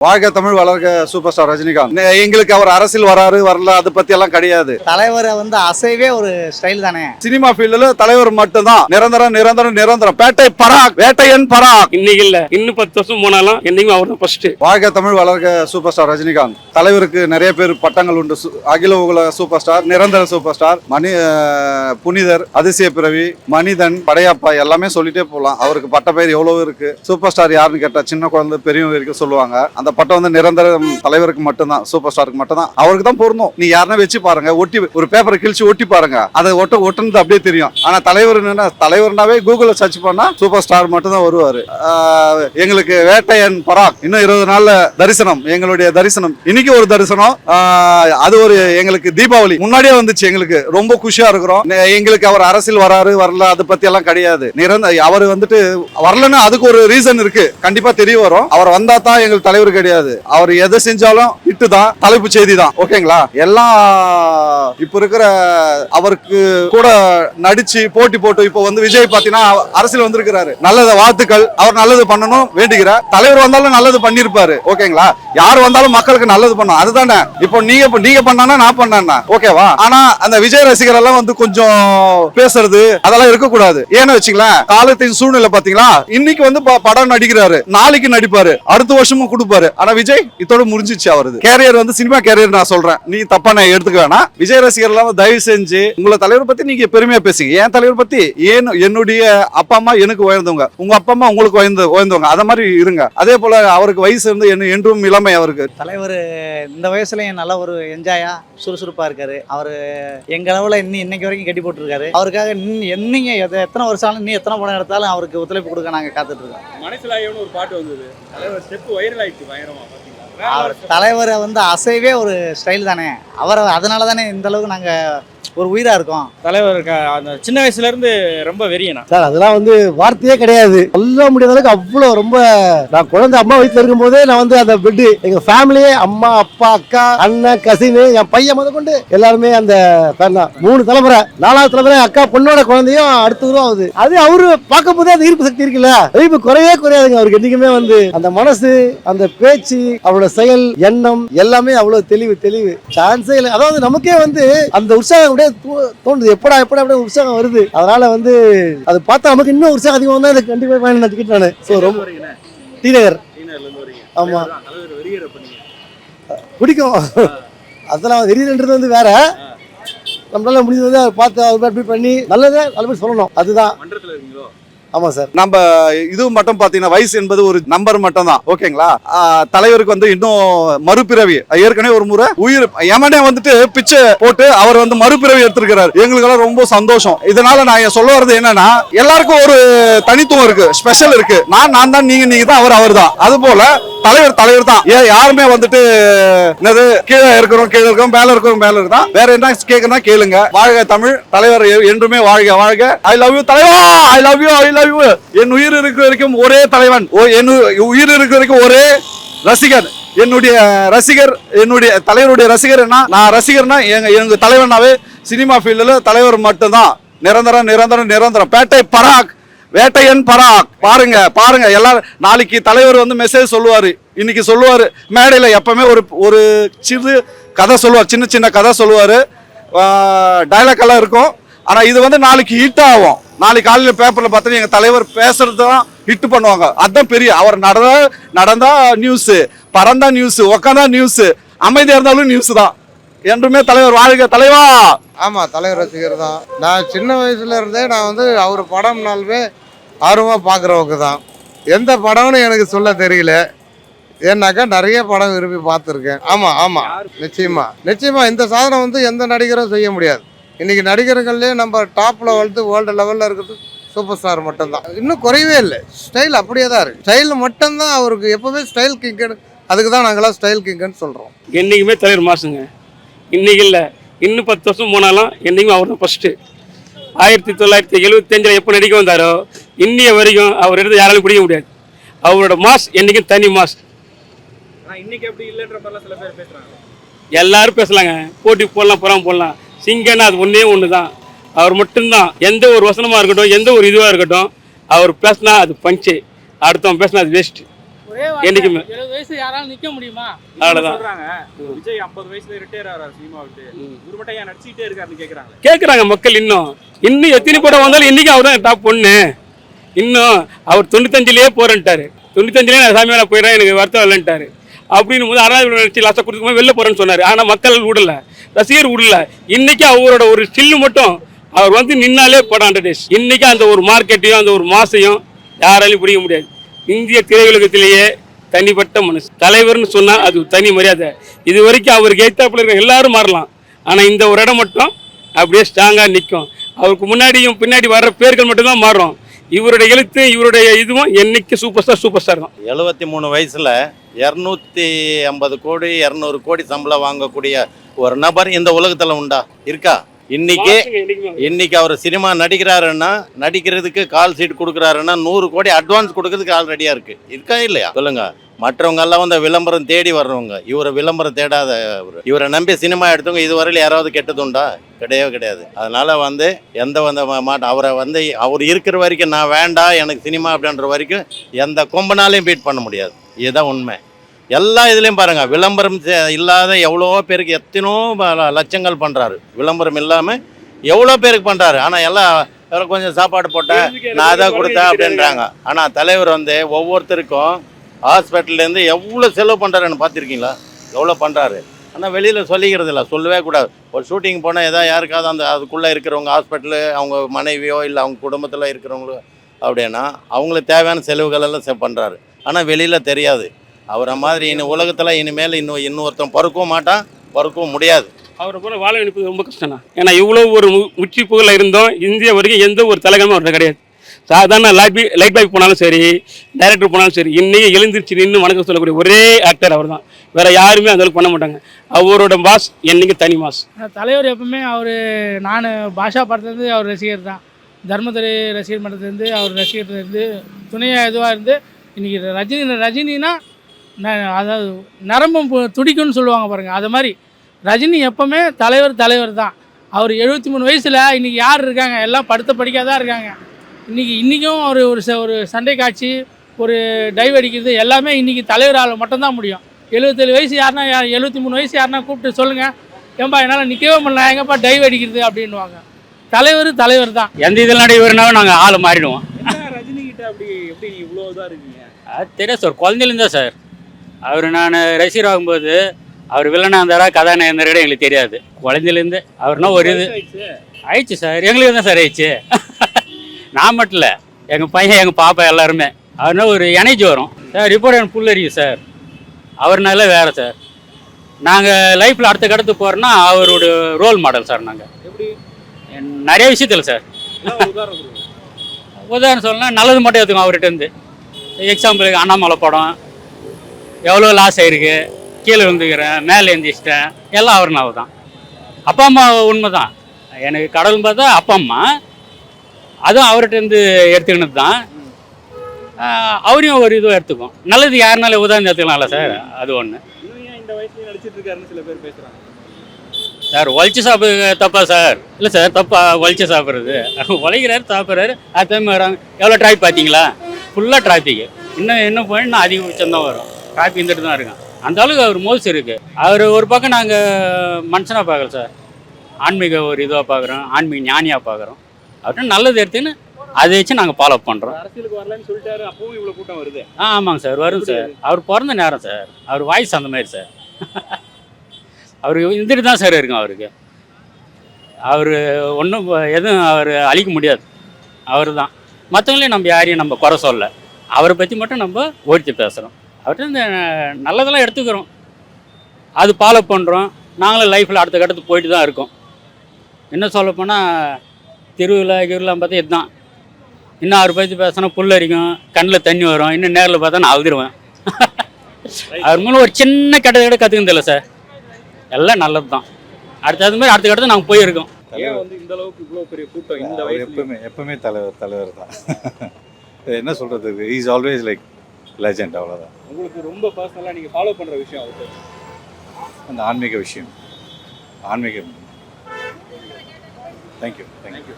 வாழ்க தமிழ் வளர்க super star Rajinikanth எங்களுக்கு அவர் அரசியல் வராரு வரல அதை பத்தி எல்லாம் கிடையாது. தலைவரை வந்து அசைவே ஒரு ஸ்டைல் தானே? சினிமா ஃபீல்டுல தலைவர் மட்டும்தான். நிரந்தரம் நிரந்தரம் நிரந்தரம். பேட்டை பராக் வேட்டையன் பராக். இன்னைக்கு இல்ல. இன்னும் பத்து வருஷம் போனாலும் என்னைக்கும் அவர் தான் ஃபர்ஸ்ட் வாழ்க தமிழ் வளர்க சூப்பர் ஸ்டார் ரஜினிகாந்த். தலைவருக்கு நிறைய பேர் பட்டங்கள் உண்டு. சு- அகில உலக சூப்பர் ஸ்டார் நிரந்தர சூப்பர் ஸ்டார் மணி புனிதர் அதிசய பிறவி மனிதன் படையப்பா எல்லாமே சொல்லிட்டே போகலாம் அவருக்கு பட்ட பெயர் எவ்வளவு இருக்கு? சூப்பர் ஸ்டார் யாருன்னு கேட்டா சின்ன குழந்தை பெரியவங்க வரைக்கும் சொல்லுவாங்க. அந்த பட்டம் வந்து நிரந்தரம் தலைவருக்கு மட்டும்தான் சூப்பர் ஸ்டாருக்கு மட்டும்தான். அவருக்கு தான் பொருந்தும். நீ யாருன்னா வச்சு பாருங்க ஒட்டி ஒரு பேப்பரை கிழிச்சு ஒட்டி பாருங்க. அதை ஒட்ட ஒட்டுனது அப்படியே தெரியும். ஆனா தலைவர் என்ன தலைவர்னாவே கூகுள்ல சர்ச் பண்ணா சூப்பர் ஸ்டார் மட்டும் தான் வருவாரு எங்களுக்கு வேட்டையன் பராக் இன்னும் இருபது நாள்ல தரிசனம் எங்களுடைய தரிசனம். இன்னைக்கு ஒரு தரிசனம். அது ஒரு எங்களுக்கு தீபாவளி. முன்னாடியே வந்துச்சு எங்களுக்கு. ரொம்ப குஷியா இருக்கிறோம். எங்களுக்கு அவர் அரசியல் வராரு வரல அதை பத்தி எல்லாம் கிடையாது. நிரந்த அவர் வந்துட்டு வரலன்னு அதுக்கு ஒரு ரீசன் இருக்கு. கண்டிப்பா தெரிய வரும். அவர் வந்தா தான் எங்களுக்கு தலைவருக்கு கிடையாது. அவர் எதை செஞ்சாலும் இட்டு தான் தலைப்பு செய்தி தான் ஓகேங்களா? எல்லாம் இப்ப இருக்கிற அவருக்கு கூட நடிச்சு போட்டி போட்டு இப்போ வந்து விஜய் பாத்தீங்கன்னா அரசியல் வந்திருக்கிறாரு. நல்லத வாழ்த்துக்கள். அவர் நல்லது பண்ணணும் வேண்டுகிறார். தலைவர் வந்தாலும் நல்லது பண்ணிருப்பாரு ஓகேங்களா? யார் வந்தாலும் மக்களுக்கு நல்லது பண்ணும். அதுதானே. இப்போ நீங்க நீங்க பண்ணானா நான் பண்ணா ஓகேவா ஆனா அந்த விஜய் ரசிகர் எல்லாம் வந்து கொஞ்சம் பேசுறது அதெல்லாம் இருக்கக்கூடாது. ஏன்னு வச்சுங்களேன் காலத்தின் சூழ்நிலை பாத்தீங்களா? இன்னைக்கு வந்து ப- படம் நடிக்கிறாரு. நாளைக்கு நடிப்பாரு. அடுத்த வருஷமும் கொடுப்பாரு. ஆனா விஜய் இதோட முடிஞ்சிச்சு அவரது. கேரியர் வந்து சினிமா கேரியர் நான் சொல்றேன். நீ தப்பா நான் எடுத்துக்க வேணாம். விஜய் ரசிகர் எல்லாம் தயவு செஞ்சு உங்களை தலைவர் பத்தி நீங்க பெருமையா பேசுங்க. என் தலைவர் பத்தி ஏன் என்னுடைய அப்பா அம்மா எனக்கு உயர்ந்தவங்க? உங்க அப்பா அம்மா உங்களுக்கு உயர்ந்து உயர்ந்தவங்க. அத மாதிரி இருங்க. அதே போல அவருக்கு வயசு இருந்து என்ன என்றும் இளமை அவருக்கு. தலைவர் இந்த வயசுலயும் நல்ல ஒரு என்ஜாயா சுறுசுறுப்பா இருக்காரு. அவர் எங்க அளவுல இன்னும் இன்னைக்கு வரைக்கும் கட்டி போட்டுருக்காரு. அவருக்காக என்னைங்க எத்த- எத்தனை வருஷம் ஆனாலும் இன்னும் எத்தனை படம் எடுத்தாலும் அவருக்கு ஒத்துழைப்பு கொடுக்க நாங்க காத்துட்டு இருக்கோம். மனசிலாயம்னு ஒரு பாட்டு வந்தது. தலைவர் ஸ்டெப் வைரல் ஆயிடுச்சு பயங்கரமா. அவர் தலைவரை வந்து அசைவே ஒரு ஸ்டைல் தானே. அவரை அதனால தானே இந்த அளவுக்கு நாங்க ஒரு உயிரா இருக்கோம். தலைவர் அந்த சின்ன வயசுல இருந்து ரொம்ப வெறியனா? சார் அதெல்லாம் வந்து வார்த்தையே கிடையாது. சொல்ல முடியாத அளவுக்கு அவ்வளோ ரொம்ப நான் குழந்தை அம்மா வயிற்றுல இருக்கும்போதே நான் வந்து அந்த பெட்டு எங்க ஃபேமிலியே அம்மா அப்பா அக்கா அண்ணன் கசினு என் பையன் முத கொண்டு எல்லாருமே அந்த ஃபேன் தான். மூணு தலைமுறை நாலாவது தலைமுறை அக்கா பொண்ணோட குழந்தையும் அடுத்த உருவம் ஆகுது. அது அவரு பார்க்கும் போதே அந்த ஈர்ப்பு சக்தி இருக்குல்ல? ஈர்ப்பு குறையவே குறையாதுங்க. அவருக்கு என்னைக்குமே வந்து அந்த மனசு அந்த பேச்சு அவரோட செயல் எண்ணம் எல்லாமே அவ்வளவு தெளிவு தெளிவு. சான்ஸே இல்லை. அதாவது நமக்கே வந்து அந்த உற்சாகம் அப்படியே தோணுது எப்படா எப்படா அப்படியே உற்சாகம் வருது. அதனால வந்து அது பார்த்தா நமக்கு இன்னும் உற்சாகம் அதிகமாக தான் எனக்கு கண்டிப்பாக வேணும் நினச்சிக்கிட்டு நான். ஸோ ரொம்ப டி நகர் இருந்து வரீங்க. ஆமா. தலைவர் தான், தலைவர் வெறியற பண்ணீங்க பிடிக்கும். அதெல்லாம் வெறியன்றது வந்து வேற. நம்மளால முடிஞ்சது அதை பார்த்து அவர் அட்மிட் பண்ணி நல்லதே நல்லபடி சொல்லணும். அதுதான். மன்றத்துல இருக்கீங்களோ? ஆமாம் சார். நம்ம இது மட்டும் பாத்தீங்கன்னா வயசு என்பது ஒரு நம்பர் மட்டும் தான் ஓகேங்களா தலைவருக்கு வந்து இன்னும் மறுபிறவி. ஏற்கனவே ஒரு முறை உயிர் எமனே வந்துட்டு பிச்சை போட்டு அவர் வந்து மறுபிறவி எடுத்திருக்கிறார். எங்களுக்கெல்லாம் ரொம்ப சந்தோஷம். இதனால நான் சொல்ல வர்றது என்னன்னா எல்லாருக்கும் ஒரு தனித்துவம் இருக்கு ஸ்பெஷல் இருக்கு. நான் நான் தான் நீங்க நீங்க தான் அவர் அவர் தான். அது போல தலைவர் தலைவர் தான். ஏன் யாருமே வந்துட்டு என்னது கீழே இருக்கிறோம் கீழே இருக்கிறோம் மேல இருக்கிறோம் மேல தான் வேற என்ன கேட்கணும் கேளுங்க. வாழ்க தமிழ் தலைவர் என்றுமே வாழ்க வாழ்க. ஐ லவ் யூ தலைவா! I love you I love you என் உயிர் இருக்கிற வரைக்கும் ஒரே தலைவன். ஓ என் உயிர் இருக்கிற வரைக்கும் ஒரே ரசிகர். என்னுடைய ரசிகர் என்னுடைய தலைவருடைய ரசிகர் என்ன? நான் ரசிகர்னா எங்க எங்க தலைவனாவே சினிமா ஃபீல்டில் தலைவர் மட்டும்தான். நிரந்தரம் நிரந்தரம் நிரந்தரம். பேட்டை பராக். வேட்டையன் பராக். பாருங்க பாருங்க. எல்லாரும் நாளைக்கு தலைவர் வந்து மெசேஜ் சொல்லுவார். இன்னைக்கு சொல்லுவார். மேடையில் எப்பவுமே ஒரு ஒரு சிறு கதை சொல்லுவார். சின்ன சின்ன கதை சொல்லுவார். டைலாக் எல்லாம் இருக்கும். ஆனால் இது வந்து நாளைக்கு ஹிட் ஆகும். நாளைக்கு காலையில் பேப்பரில் பார்த்தா எங்கள் தலைவர் பேசுறது தான் ஹிட் பண்ணுவாங்க. அதுதான் பெரிய அவர் நடந்த நடந்தா நியூஸு பறந்தா நியூஸு உக்காந்தா நியூஸு அமைதியாக இருந்தாலும் நியூஸ் தான். என்றுமே தலைவர் வாழ்க தலைவா! ஆமாம் தலைவர் ரசிகர் தான். நான் சின்ன வயசுல இருந்தே நான் வந்து அவர் படம்னாலுமே ஆர்வமாக பார்க்குறவங்க தான். எந்த படம்னு எனக்கு சொல்ல தெரியல. ஏன்னாக்கா நிறைய படம் விரும்பி பார்த்துருக்கேன். ஆமாம் ஆமாம் நிச்சயமாக நிச்சயமாக இந்த சாதனை வந்து எந்த நடிகரும் செய்ய முடியாது. இன்னைக்கு நடிகர்கள்லேயே நம்ம டாப்ல வளர்த்து வேர்ல்டு லெவல்ல இருக்கிறது சூப்பர் ஸ்டார் மட்டும்தான். இன்னும் குறையவே இல்லை. ஸ்டைல் அப்படியே தான் இருக்கு. ஸ்டைல் மட்டும்தான் அவருக்கு எப்பவுமே ஸ்டைல் கிங்கன் அதுக்கு தான் நாங்களாம் ஸ்டைல் கிங்கன்னு சொல்றோம். என்னைக்குமே தலைவர் மாசுங்க. இன்னைக்கு இல்ல. இன்னும் பத்து வருஷம் போனாலும் என்னைக்கும் அவர் தான் ஃபர்ஸ்ட் ஆயிரத்தி தொள்ளாயிரத்தி எழுபத்தஞ்சில் எப்போ நடிக்க வந்தாரோ இன்னைய வரைக்கும் அவர் எடுத்து யாராலும் பிடிக்க முடியாது. அவரோட மாஸ் என்னைக்கும் தனி மாஸ் இன்னைக்கு அப்படி இல்லைன்ற மாதிரிலாம் சில பேர் பேசுறாங்க. எல்லாரும் பேசலாங்க. போட்டி போடலாம் புறம் போடலாம். சிங்கன்னா அது ஒன்றே ஒன்று தான் அவர் மட்டும்தான். எந்த ஒரு வசனமாக இருக்கட்டும் எந்த ஒரு இதுவாக இருக்கட்டும் அவர் பேசினா அது பஞ்சு அடுத்தவன் பேசினா அது வேஸ்ட்டு என்னைக்குமே. எழுபது வயசு யாராலும் நிக்க முடியுமா? அவ்வளவுதான். சொல்றாங்க விஜய் 50 வயசுல ரிட்டையர் ஆறாரு சினிமா விட்டு இவரு மட்டும் ஏன் நடிச்சுக்கிட்டே இருக்காருன்னு கேக்குறாங்க கேட்குறாங்க மக்கள் இன்னும். இன்னும் எத்தனை படம் வந்தாலும் இன்னைக்கு அவர் தான் டாப் பொண்ணு இன்னும் அவர் தொண்ணூத்தஞ்சிலேயே போறேன்ட்டாரு. தொண்ணூத்தஞ்சிலே நான் சாமி மேலே போயிடுறேன் எனக்கு வருத்தம் இல்லைன்ட்டாரு. அப்படின்னு போது அறாவது நினைச்சு லாஸ்ட்டாக கொடுத்துக்கும் வெளில போறேன்னு சொன்னார். ஆனால் மக்கள் விடல ரசிகர் விடல. இன்னைக்கு அவரோட ஒரு ஸ்டில்லு மட்டும் அவர் வந்து நின்னாலே படம் டேஸ் இன்னைக்கு அந்த ஒரு மார்க்கெட்டையும் அந்த ஒரு மாசையும் யாராலையும் பிடிக்க முடியாது. இந்திய திரையுலகத்திலேயே தனிப்பட்ட மனுஷன் தலைவர்னு சொன்னால் அது தனி மரியாதை. இது வரைக்கும் அவருக்கு எய்த்தாப்புல இருக்கிற எல்லாரும் மாறலாம். ஆனால் இந்த ஒரு இடம் மட்டும் அப்படியே ஸ்ட்ராங்காக நிற்கும் அவருக்கு முன்னாடியும் பின்னாடி வர்ற பேர்கள் மட்டும்தான் மாறும். இவருடைய எழுத்து இவருடைய இதுவும் என்னைக்கு சூப்பர் ஸ்டார் சூப்பர் ஸ்டார் தான். எழுபத்தி மூணு வயசில் இரநூத்தி ஐம்பது கோடி இரநூறு கோடி சம்பளம் வாங்கக்கூடிய ஒரு நபர் இந்த உலகத்தில் உண்டா? இருக்கா? இன்னைக்கு இன்னைக்கு அவர் சினிமா நடிக்கிறாருன்னா நடிக்கிறதுக்கு கால் சீட் கொடுக்குறாருன்னா நூறு கோடி அட்வான்ஸ் கொடுக்கறதுக்கு ஆள் ரெடியாக இருக்கு. இருக்கா இல்லையா? சொல்லுங்க. மற்றவங்க எல்லாம் வந்து விளம்பரம் தேடி வர்றவங்க இவரை விளம்பரம் தேடாத இவரு. நம்பி சினிமா எடுத்தவங்க இதுவரையில யாராவது கெட்டதுண்டா கிடையவே கிடையாது. அதனால வந்து எந்த வந்த மாட்ட அவரை வந்து அவர் இருக்கிற வரைக்கும் நான் வேண்டாம் எனக்கு சினிமா அப்படின்ற வரைக்கும் எந்த கொம்பனாலையும் பீட் பண்ண முடியாது. இதுதான் உண்மை. எல்லா இதுலேயும் பாருங்க விளம்பரம் செ- இல்லாத எவ்வளோ பேருக்கு எத்தனோ லட்சங்கள் பண்ணுறாரு விளம்பரம் இல்லாமல் எவ்வளோ பேருக்கு பண்ணுறாரு ஆனால் எல்லாம் கொஞ்சம் சாப்பாடு போட்டேன் நான் அதை கொடுத்தேன் அப்படின்றாங்க. ஆனால் தலைவர் வந்து ஒவ்வொருத்தருக்கும் ஹாஸ்பிட்டல்லேருந்து எவ்வளோ செலவு பண்ணுறாருன்னு பார்த்துருக்கீங்களா? எவ்வளோ பண்ணுறாரு ஆனால் வெளியில் சொல்லிக்கிறது இல்லை சொல்லவே கூடாது. ஒரு ஷூட்டிங் போனால் ஏதாவது யாருக்காவது அந்த அதுக்குள்ளே இருக்கிறவங்க ஹாஸ்பிட்டலு அவங்க மனைவியோ இல்லை அவங்க குடும்பத்தில் இருக்கிறவங்களோ அப்படின்னா அவங்களுக்கு தேவையான செலவுகள் எல்லாம் பண்ணுறாரு ஆனால் வெளியில் தெரியாது. அவரை மாதிரி இனி உலகத்தில் இனிமேல் இன்னும் இன்னொருத்தன் பொறுக்கவும் மாட்டான் பொறுக்கவும் முடியாது. அவரை போல வாழ வேண்டியது ரொம்ப கஷ்டம் தான் ஏன்னா இவ்வளோ ஒரு மு- உச்சி புகழில் இருந்தோம் இந்தியா வரைக்கும் எந்த ஒரு தலைகமும் அவர்கிட்ட கிடையாது. சாதாரண லைட் லைட் பாய் போனாலும் சரி டைரக்டர் போனாலும் சரி இன்னைக்கு எழுந்திருச்சு நின்று வணக்கம் சொல்லக்கூடிய ஒரே ஆக்டர் அவர் தான் வேற யாருமே அந்த அளவுக்கு பண்ண மாட்டாங்க. அவரோட பாஸ் என்னைக்கு தனி மாஸ் தலைவர் எப்பவுமே அவர் நான் பாஷா படத்துலேருந்து அவர் ரசிகர் தான் தர்மதுரை ரசிகர் மன்றத்துலேருந்து அவர் ரசிகர்லேருந்து துணையாக இதுவாக இருந்து இன்றைக்கி ரஜினி ரஜினினா அதாவது நரம்பும் பு- துடிக்கும்னு சொல்லுவாங்க பாருங்கள் அது மாதிரி ரஜினி எப்பவுமே தலைவர் தலைவர் தான். அவர் எழுபத்தி மூணு வயசில் இன்றைக்கி யார் இருக்காங்க? எல்லாம் படுத்த படிக்காத தான் இருக்காங்க. இன்றைக்கி இன்றைக்கும் ஒரு ஒரு ச- ஒரு சண்டை காட்சி ஒரு டைவ் அடிக்கிறது எல்லாமே இன்றைக்கி தலைவரால் மட்டும்தான் முடியும். எழுபத்தேழு வயசு யாருன்னா யார் எழுபத்தி மூணு வயசு யாருன்னா கூப்பிட்டு சொல்லுங்கள் ஏன்பா என்னால் நிற்கவே முடியல. எங்கப்பா டைவ் அடிக்கிறது அப்படின்வாங்க தலைவர் தலைவர் தான். எந்த இதில் நடைபெறினாலும் நாங்கள் ஆள் மாறிடுவோம். ரஜினி கிட்ட அப்படி எப்படி இவ்வளோ இதா இருக்கீங்க? அது தெரியாது சார் குழந்தையிலேருந்து சார். அவர் நான் ரசிகர் ஆகும்போது அவர் வில்லனாக இருந்தாரா கதாநாயகன் இருந்தாரா எங்களுக்கு தெரியாது. குழந்தையிலேருந்து அவர்னா ஒரு இது. ஆயிடுச்சு சார். எங்களுக்கு தான் சார் ஆயிடுச்சு. நான் மட்டும் இல்லை எங்கள் பையன் எங்கள் பாப்பா எல்லாருமே. அவர்னா ஒரு எனர்ஜி வரும். சார் ரிப்போர்ட் எனக்கு புல்லரியும் சார். அவர்னால வேறு சார். நாங்கள் லைஃப்பில் அடுத்த கடத்து போகிறோன்னா அவரோட ரோல் மாடல் சார் நாங்கள் எப்படி? நிறைய விஷயத்தில் சார். உதாரணம் சொல்லணும்னா நல்லது மட்டும் எடுத்துக்கோங்க அவர்கிட்ட இருந்து. எக்ஸாம்பிளுக்கு அண்ணாமலை படம். எவ்வளோ லாஸ் ஆயிருக்கு? கீழே விழுந்துக்கிறேன் மேலே எழுந்திரிச்சிட்டேன் எல்லாம் அவர்னால தான். அப்பா அம்மா உண்மை தான் எனக்கு கடவுள் பார்த்தா அப்பா அம்மா. அதுவும் அவர்கிட்டருந்து எடுத்துக்கினது தான். அவரையும் ஒரு இதுவும் எடுத்துக்கும். நல்லது யாருனாலும் உதாரணம் எடுத்துக்கலாம்ல சார்? அது ஒன்று ஏன் இந்த வயசுல நடிச்சிட்டு இருக்காருன்னு சில பேர் பேசுகிறாங்க சார் ஒழிச்சு சாப்பிடுறது தப்பா சார். இல்லை சார் தப்பா ஒழிச்சு சாப்பிட்றது. உழைக்கிறாரு சாப்பிட்றாரு. அது வராங்க எவ்வளோ டிராஃபிக் பார்த்தீங்களா ஃபுல்லாக டிராஃபிக் இன்னும் இன்னும் போய் இன்னும் அதிகபட்சம் தான் வரும். டிராஃபிக் இருந்துட்டு தான் இருக்கும் அந்த அளவுக்கு அவர் மோல்ஸ் இருக்கு. அவர் ஒரு பக்கம் நாங்கள் மனுஷனாக பார்க்கல சார். ஆன்மீக ஒரு இதுவாக பார்க்குறோம். ஆன்மீக ஞானியாக பார்க்குறோம். அவர்கிட்ட நல்லது எடுத்துன்னு அதை வச்சு நாங்கள் ஃபாலோ பண்ணுறோம் அரசியலுக்கு வரலன்னு சொல்லிட்டாரு அப்பவும் இவ்வளவு கூட்டம் வருது. ஆ ஆமாங்க சார். வரும் சார். அவர் பிறந்த நேரம் சார். அவர் வாய்ஸ் அந்த மாதிரி சார். அவர் இருந்துட்டு தான் சார் இருக்கும் அவருக்கு. அவர் ஒன்றும் எதுவும் அவர் அழிக்க முடியாது. அவர் தான். மற்றவங்களையும் நம்ம யாரையும் நம்ம குறை சொல்ல அவரை பற்றி மட்டும் நம்ம ஓடித்து பேசுகிறோம் அவர்கிட்ட இந்த நல்லதெல்லாம் எடுத்துக்கிறோம். அது ஃபாலோ பண்ணுறோம் நாங்களும் லைஃப்பில் அடுத்த கட்டத்துக்கு போயிட்டு தான் இருக்கோம். என்ன சொல்லப்போனால் திருவிழா கிருவிழாம் பார்த்தா இதுதான். இன்னும் அவரை பற்றி பேசினா புல்லரிக்கும் கண்ணில் தண்ணி வரும். இன்னும் நேரில் பார்த்தா நான் அழுதுருவேன். அவர் மூலம் ஒரு சின்ன கட்டத்தை கூட கற்றுக்குதில்ல சார். எல்லாம் நல்லது தான் அடுத்தது மாதிரி அடுத்த கட்டத்தை நாங்கள் போயிருக்கோம். ஏன் வந்து இந்த அளவுக்கு இவ்வளவு பெரிய கூட்டம் இந்த அவர் எப்பவுமே எப்பவுமே தலைவர் தலைவர் தான். என்ன சொல்றது இஸ் ஆல்வேஸ் லைக் லெஜெண்ட் அவ்வளோதான் உங்களுக்கு ரொம்ப பர்சனலா நீங்க ஃபாலோ பண்ற விஷயம் அவர்கிட்ட அந்த ஆன்மீக விஷயம். ஆன்மீகம். Thank you thank you